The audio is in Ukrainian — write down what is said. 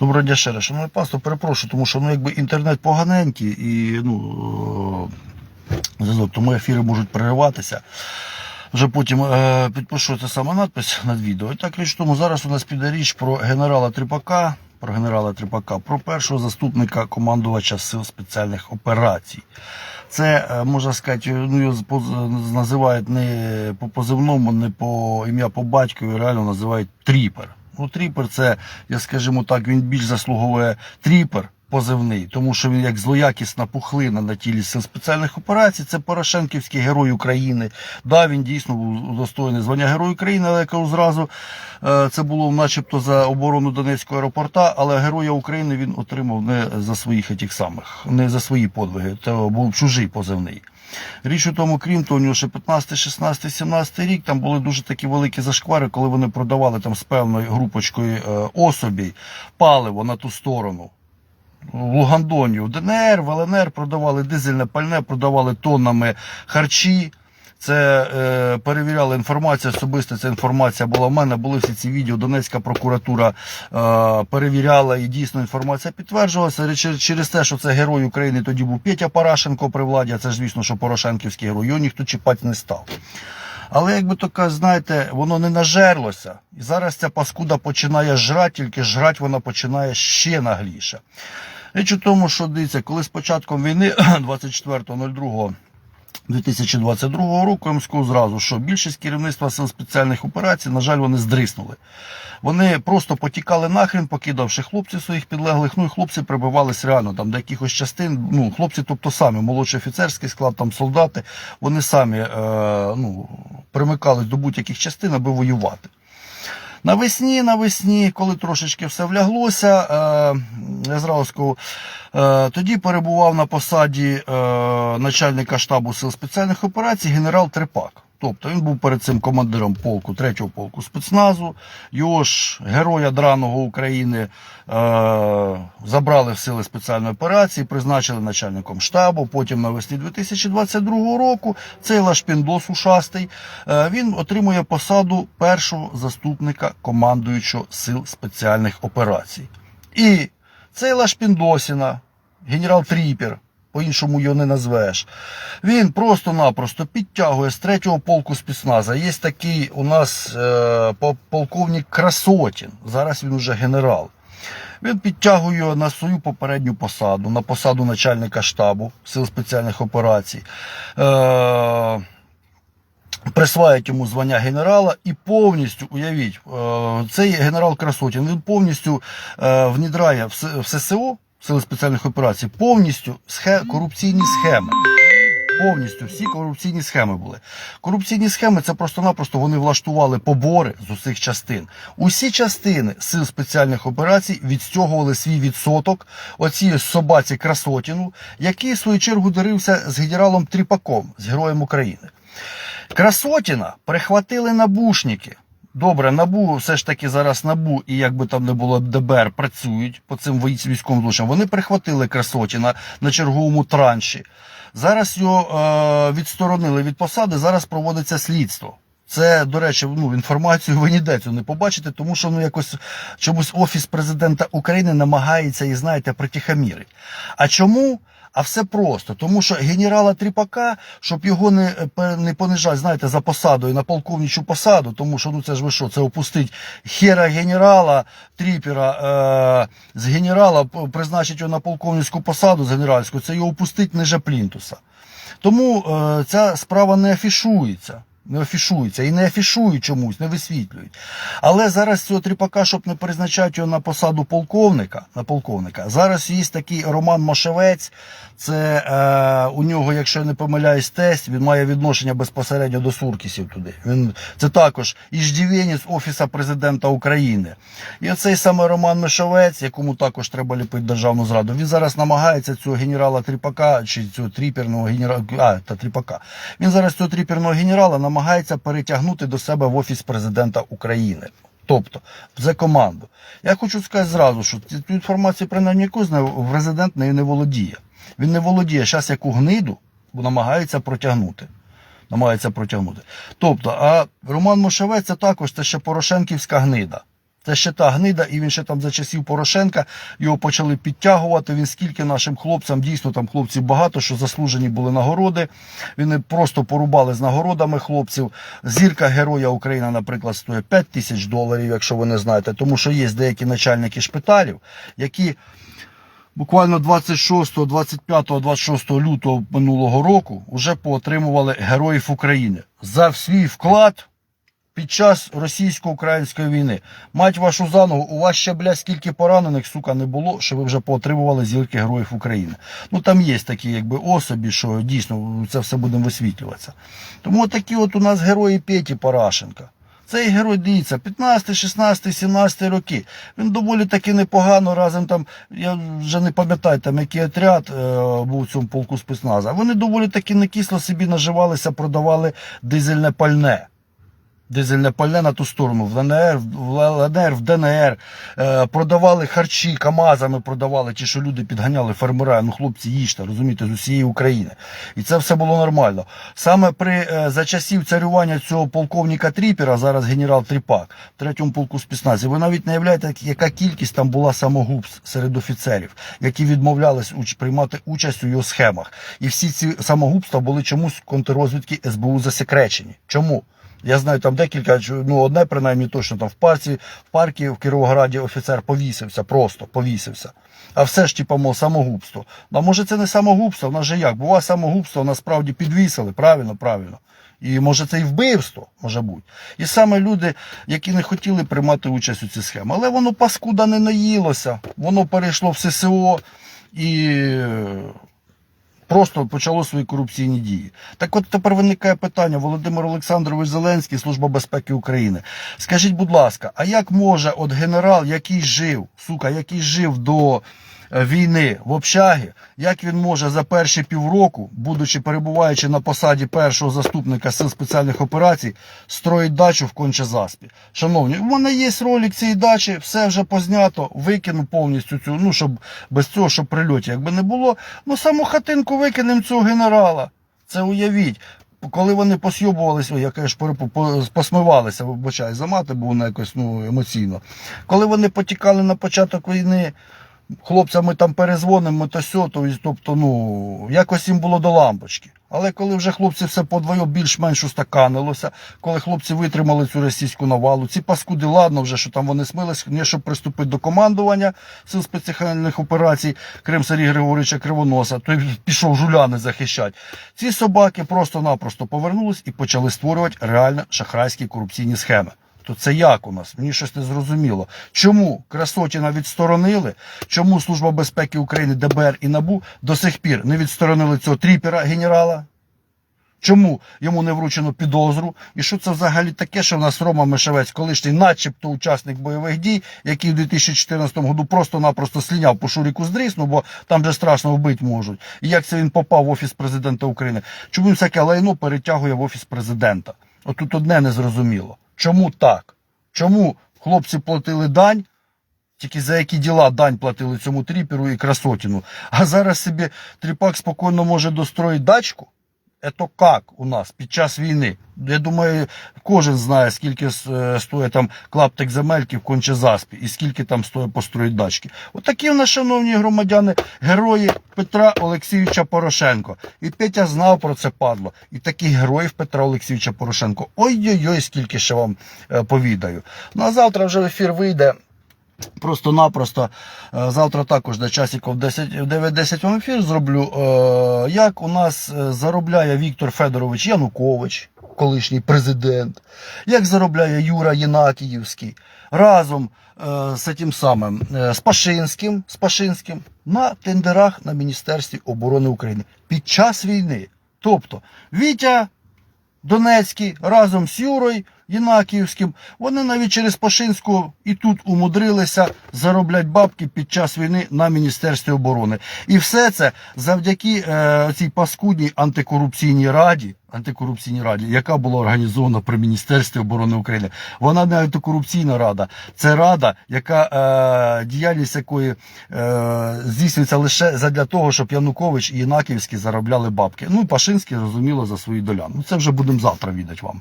Доброго дня ще раз. Шановний пастор, перепрошую, тому що ну, якби інтернет поганенький і ну, е, тому ефіри можуть перериватися. Вже потім е, підпишу це саме надпис над відео. І так річ тому, зараз у нас піде річ про генерала Трипака, про генерала Трипака, про першого заступника командувача сил спеціальних операцій. Це, е, можна сказати, ну, його називають не по позивному, не по ім'я по батькові, реально називають тріпер. Ну, тріпер це, я скажімо так, він більш заслуговує тріпер позивний, тому що він як злоякісна пухлина на тілі сил спеціальних операцій. Це Порошенківський герой України. Да, він дійсно був удостоєний звання Герой України, але я зразу, е, це було начебто за оборону Донецького аеропорта, але Героя України він отримав не за своїх тих самих, не за свої подвиги. Це був чужий позивний. Річ у тому, крім того, у нього ще 15, 16, 17 рік там були дуже такі великі зашквари, коли вони продавали там з певною групочкою е, особій паливо на ту сторону. В Лугандоні, в ДНР, в ЛНР продавали дизельне пальне, продавали тоннами харчі. Це е, перевіряла інформація, особисто ця інформація була в мене. Були всі ці відео. Донецька прокуратура е, перевіряла і дійсно інформація підтверджувалася. Через те, що це герой України, тоді був Петя Порошенко при владі. а Це ж звісно, що Порошенківський герой. Його ніхто чіпати не став. Але якби то кажуть, знаєте, воно не нажерлося. І зараз ця паскуда починає жрати, тільки жрати вона починає ще нагліше. Річ у тому, що дивіться, коли з початком війни 24.02 2022 року я вам скажу зразу, що більшість керівництва сил спеціальних операцій, на жаль, вони здриснули. Вони просто потікали нахрен, покидавши хлопців своїх підлеглих. Ну і хлопці прибивались реально там до якихось частин. Ну, хлопці, тобто самі, молодший офіцерський склад, там солдати, вони самі е, ну, примикались до будь-яких частин, аби воювати. Навесні, навесні, коли трошечки все вляглося, е, зразку, е, тоді перебував на посаді е, начальника штабу сил спеціальних операцій генерал Трепак. Тобто він був перед цим командиром полку, третього полку спецназу. Його ж героя драного України е, забрали в сили спеціальної операції, призначили начальником штабу. Потім навесні 2022 року цей Лашпіндос ушастий е, він отримує посаду першого заступника командуючого сил спеціальних операцій. І цей Лашпіндосіна, генерал Тріпер, по-іншому його не назвеш. Він просто-напросто підтягує з третього полку спецназа. Є такий у нас е, полковник Красотін. Зараз він уже генерал. Він підтягує на свою попередню посаду, на посаду начальника штабу сил спеціальних операцій. Е, присвають йому звання генерала і повністю, уявіть, е, цей генерал Красотін, він повністю е, внідрає в ССО, Сили спеціальних операцій, повністю схе- корупційні схеми. Повністю всі корупційні схеми були. Корупційні схеми це просто-напросто вони влаштували побори з усіх частин. Усі частини сил спеціальних операцій відстягували свій відсоток оцій собаці Красотіну, який в свою чергу дарився з генералом Тріпаком, з героєм України. Красотіна прихватили набушники. Добре, набу все ж таки зараз набу, і як би там не було ДБР, працюють по цим військовим злочинам. Вони прихватили Красотіна на черговому транші. Зараз його е, відсторонили від посади. Зараз проводиться слідство. Це, до речі, ну, інформацію ви ніде цю не побачите, тому що ну якось чомусь офіс президента України намагається і знаєте притихомірить. А чому? А все просто, тому що генерала Тріпака, щоб його не, е, не понижати, знаєте, за посадою на полковничу посаду, тому що ну це ж ви що, це опустить хера генерала Тріпера е, з генерала, призначить його на полковницьку посаду з генеральську, це його опустить ниже плінтуса. Тому е, ця справа не афішується. Не афішується і не афішують чомусь, не висвітлюють. Але зараз цього тріпака, щоб не призначати його на посаду полковника, на полковника. Зараз є такий Роман Машевець. Це е, у нього, якщо я не помиляюсь, тесть, він має відношення безпосередньо до Суркісів туди. Він це також іждівенець Офіса президента України. І оцей саме Роман Мишовець, якому також треба ліпити державну зраду. Він зараз намагається цього генерала Тріпака чи цього тріперного генерала, а та Тріпака. Він зараз цього тріперного генерала намагається перетягнути до себе в офіс президента України. Тобто за команду. Я хочу сказати зразу, що цю інформацію, принаймні, яку знаю, президент нею не володіє. Він не володіє. Зараз яку гниду бо намагається протягнути. Намагається протягнути. Тобто, а Роман Мошевець це також це ще Порошенківська гнида. Це ще та гнида, і він ще там за часів Порошенка його почали підтягувати. Він скільки нашим хлопцям, дійсно там хлопців багато, що заслужені були нагороди. Вони просто порубали з нагородами хлопців. Зірка Героя України, наприклад, стоїть 5 тисяч доларів, якщо ви не знаєте, тому що є деякі начальники шпиталів, які буквально 26, 25, 26 лютого минулого року вже поотримували героїв України за свій вклад під час російсько-української війни. Мать вашу за ногу, у вас ще, блядь, скільки поранених, сука, не було, що ви вже поотримували зірки героїв України. Ну там є такі якби особі, що дійсно це все буде висвітлюватися. Тому такі от у нас герої Петі Парашенка. Цей герой дивіться, 15, 16, 17 роки. Він доволі таки непогано разом там, я вже не пам'ятаю, там який отряд е, був у цьому полку спецназа. Вони доволі таки не кисло собі наживалися, продавали дизельне пальне. Дизельне пальне на ту сторону, в ЛНР, в ЛНР, в ДНР, е, продавали харчі, КАМАЗами продавали, ті, що люди підганяли фермера, ну хлопці їжте, розумієте, з усієї України. І це все було нормально. Саме при е, за часів царювання цього полковника Тріпера, зараз генерал Тріпак, в третьому полку спецназі, ви навіть не уявляєте, яка кількість там була самогубств серед офіцерів, які відмовлялись приймати участь у його схемах. І всі ці самогубства були чомусь контррозвідки СБУ засекречені. Чому? Я знаю там декілька, ну одне принаймні точно там в парці, в паркі в Кіровограді офіцер повісився, просто повісився. А все ж типа, мов, самогубство. Ну, може це не самогубство, в нас же як? Буває самогубство, насправді підвісили, правильно, правильно. І може це і вбивство, може бути. І саме люди, які не хотіли приймати участь у цій схемі. Але воно паскуда не наїлося, воно перейшло в ССО і просто почало свої корупційні дії. Так от тепер виникає питання, Володимир Олександрович Зеленський, Служба безпеки України. Скажіть, будь ласка, а як може от генерал, який жив, сука, який жив до війни в общагі, як він може за перші півроку, будучи перебуваючи на посаді першого заступника сил спеціальних операцій, строїть дачу в Кончезаспі? Шановні, у мене є ролик цієї дачі, все вже познято, викину повністю цю, ну щоб без цього, щоб прильоті, якби не було, ну саму хатинку викинемо цього генерала. Це уявіть. Коли вони посйобувалися, я кажу, посмивалися, вибачаю, за мати, бо вона якось ну, емоційно. Коли вони потікали на початок війни, хлопцям ми там перезвонимо, то сьо, то, тобто, ну, якось їм було до лампочки. Але коли вже хлопці все подвоє більш-менш устаканилося, коли хлопці витримали цю російську навалу, ці паскуди, ладно вже, що там вони смились, не щоб приступити до командування сил спеціальних операцій Крим Сергія Григоровича Кривоноса, той пішов жуляни захищати. Ці собаки просто-напросто повернулись і почали створювати реально шахрайські корупційні схеми. То це як у нас? Мені щось не зрозуміло. Чому Красотіна відсторонили? Чому Служба безпеки України, ДБР і НАБУ до сих пір не відсторонили цього тріпера генерала? Чому йому не вручено підозру? І що це взагалі таке, що в нас Рома Мишевець, колишній, начебто учасник бойових дій, який в 2014 году просто-напросто сліняв по Шуріку здрісну, бо там же страшно вбити можуть. І як це він попав в офіс президента України? Чому він всяке лайно перетягує в офіс президента? Отут одне не зрозуміло. Чому так? Чому хлопці платили дань? Тільки за які діла дань платили цьому тріперу і красотіну. А зараз собі тріпак спокійно може достроїти дачку? Это как у нас під час війни? Я думаю, кожен знає, скільки е, стоїть там клаптик земельки в Кончезаспі і скільки там стоїть построїть дачки. Отакі в нас, шановні громадяни, герої Петра Олексійовича Порошенко. І Петя знав про це падло. І таких героїв Петра Олексійовича Порошенко. Ой-ой-ой, скільки ще вам е, повідаю. Ну а завтра вже ефір вийде. Просто-напросто е, завтра також до часиків 10 9-10 вам ефір зроблю. Е, Як у нас е, заробляє Віктор Федорович Янукович, колишній президент, як заробляє Юра Єнакіївський разом з тим самим з Пашинським, з Пашинським на тендерах на Міністерстві оборони України під час війни. Тобто Вітя Донецький разом з Юрою Єнакіївським, вони навіть через Пашинську і тут умудрилися заробляти бабки під час війни на Міністерстві оборони. І все це завдяки е, цій паскудній антикорупційній раді, антикорупційній раді, яка була організована при Міністерстві оборони України. Вона не антикорупційна рада, це рада, яка е, діяльність якої е, здійснюється лише задля того, щоб Янукович і Єнакіївський заробляли бабки. Ну, Пашинський, зрозуміло, за свої доляни. Ну, це вже будемо завтра віддати вам.